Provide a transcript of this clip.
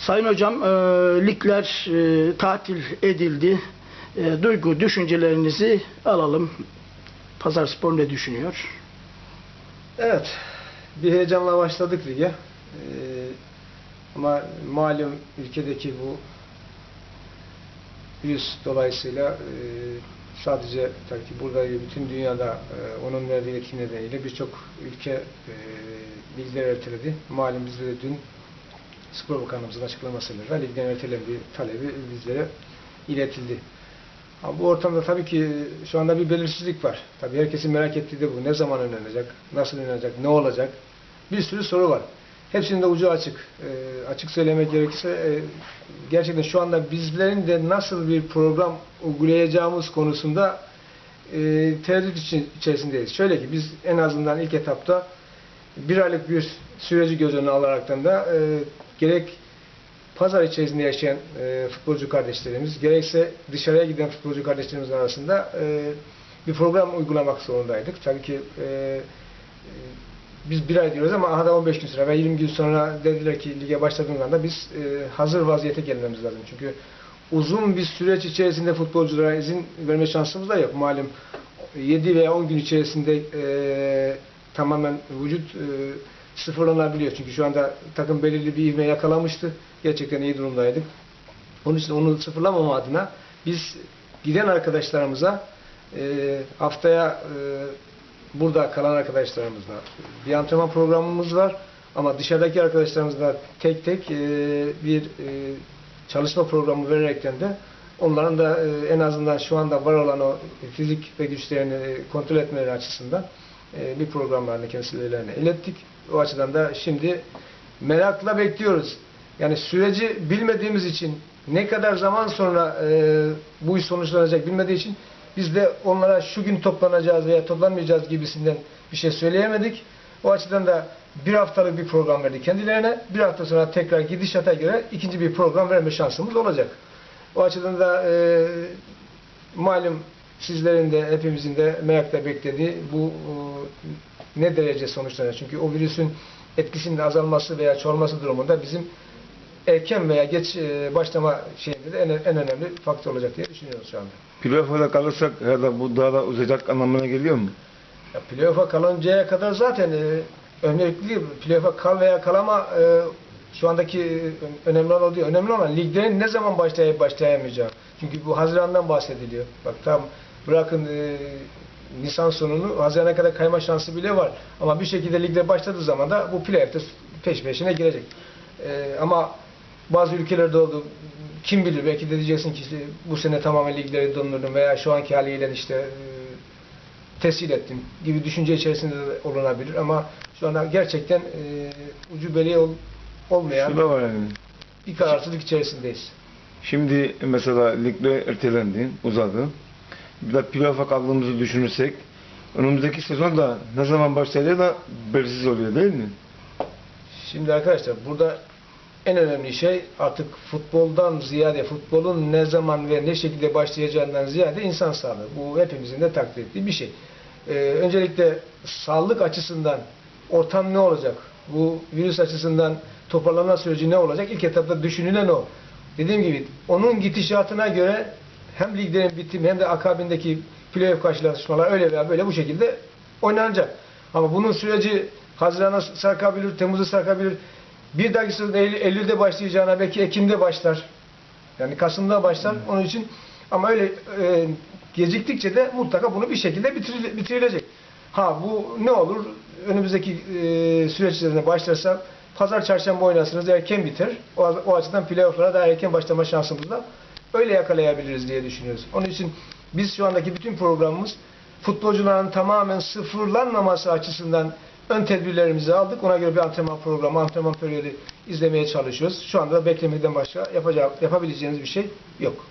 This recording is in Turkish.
Sayın Hocam, e, ligler e, tatil edildi. E, duygu, düşüncelerinizi alalım. Pazar Spor ne düşünüyor? Evet, bir heyecanla başladık lige. Ee, ama malum ülkedeki bu virüs dolayısıyla e, sadece tabii ki burada bütün dünyada e, onun verdiği etki nedeniyle birçok ülke e, ligleri erteledi. Malum bizde de dün Spor Bakanımızın açıklamasıyla ligden ertelendiği talebi bizlere iletildi. Ama bu ortamda tabii ki şu anda bir belirsizlik var. Tabii herkesin merak ettiği de bu. Ne zaman oynanacak, nasıl oynanacak, ne olacak? Bir sürü soru var. Hepsinin de ucu açık. Ee, açık söylemek gerekirse e, gerçekten şu anda bizlerin de nasıl bir program uygulayacağımız konusunda e, tereddüt için, içerisindeyiz. Şöyle ki biz en azından ilk etapta bir aylık bir süreci göz önüne alaraktan da e, gerek pazar içerisinde yaşayan e, futbolcu kardeşlerimiz, gerekse dışarıya giden futbolcu kardeşlerimiz arasında e, bir program uygulamak zorundaydık. Tabii ki e, e, biz bir ay diyoruz ama aha 15 gün sonra ve 20 gün sonra dediler ki lige başladığımız anda biz e, hazır vaziyete gelmemiz lazım. Çünkü uzun bir süreç içerisinde futbolculara izin verme şansımız da yok. Malum 7 veya 10 gün içerisinde e, tamamen vücut e, sıfırlanabiliyor. Çünkü şu anda takım belirli bir ivme yakalamıştı. Gerçekten iyi durumdaydık. Onun için onu sıfırlamama adına biz giden arkadaşlarımıza e, haftaya e, burada kalan arkadaşlarımızla bir antrenman programımız var. Ama dışarıdaki arkadaşlarımızla tek tek e, bir e, çalışma programı vererekten de onların da e, en azından şu anda var olan o fizik ve güçlerini e, kontrol etmeleri açısından e, bir programlarını kendilerine ilettik. O açıdan da şimdi merakla bekliyoruz. Yani süreci bilmediğimiz için ne kadar zaman sonra e, bu iş sonuçlanacak bilmediği için biz de onlara şu gün toplanacağız veya toplanmayacağız gibisinden bir şey söyleyemedik. O açıdan da bir haftalık bir program verdik kendilerine. Bir hafta sonra tekrar gidişata göre ikinci bir program verme şansımız olacak. O açıdan da e, malum sizlerin de hepimizin de merakla beklediği bu e, ne derece sonuçlanacak? Çünkü o virüsün etkisinin azalması veya çoğalması durumunda bizim erken veya geç e, başlama şeyinde de en, en önemli faktör olacak diye düşünüyoruz şu anda. Playoff'a kalırsak herhalde bu daha da uzayacak anlamına geliyor mu? Ya playoff'a kalıncaya kadar zaten e, önemli playoff'a kal veya kalama e, şu andaki önemli olan o değil. Önemli olan liglerin ne zaman başlayıp başlayamayacağı. Çünkü bu Haziran'dan bahsediliyor. Bak tam bırakın e, Nisan sonunu Haziran'a kadar kayma şansı bile var. Ama bir şekilde ligde başladığı zaman da bu playoff'ta peş peşine girecek. E, ama bazı ülkelerde oldu. Kim bilir belki de diyeceksin ki işte bu sene tamamen ligleri dondurdum veya şu anki haliyle işte e, tescil ettim gibi düşünce içerisinde de olunabilir ama şu anda gerçekten e, ucu beli ol, olmayan Şu da var yani. bir kararsızlık içerisindeyiz. Şimdi mesela ligler ertelendi, uzadı. Playoff'a kaldığımızı düşünürsek önümüzdeki sezon da ne zaman başlayacağı da belirsiz oluyor değil mi? Şimdi arkadaşlar burada en önemli şey artık futboldan ziyade futbolun ne zaman ve ne şekilde başlayacağından ziyade insan sağlığı. Bu hepimizin de takdir ettiği bir şey. Ee, öncelikle sağlık açısından ortam ne olacak? Bu virüs açısından toparlanma süreci ne olacak? İlk etapta düşünülen o. Dediğim gibi onun gidişatına göre hem liglerin bitimi hem de akabindeki playoff karşılaşmalar öyle veya böyle bu şekilde oynanacak. Ama bunun süreci Haziran'a sarkabilir, Temmuz'a sarkabilir. Bir dahaki sezon Eylül- Eylül'de başlayacağına belki Ekim'de başlar. Yani Kasım'da başlar. Onun için ama öyle e, geciktikçe de mutlaka bunu bir şekilde bitiril- bitirilecek. Ha bu ne olur? Önümüzdeki e, süreç içerisinde başlarsa pazar çarşamba oynarsınız erken biter. O, o açıdan playoff'lara daha erken başlama şansımızla öyle yakalayabiliriz diye düşünüyoruz. Onun için biz şu andaki bütün programımız futbolcuların tamamen sıfırlanmaması açısından ön tedbirlerimizi aldık. Ona göre bir antrenman programı, antrenman periyodu izlemeye çalışıyoruz. Şu anda beklemekten başka yapacak, yapabileceğiniz bir şey yok.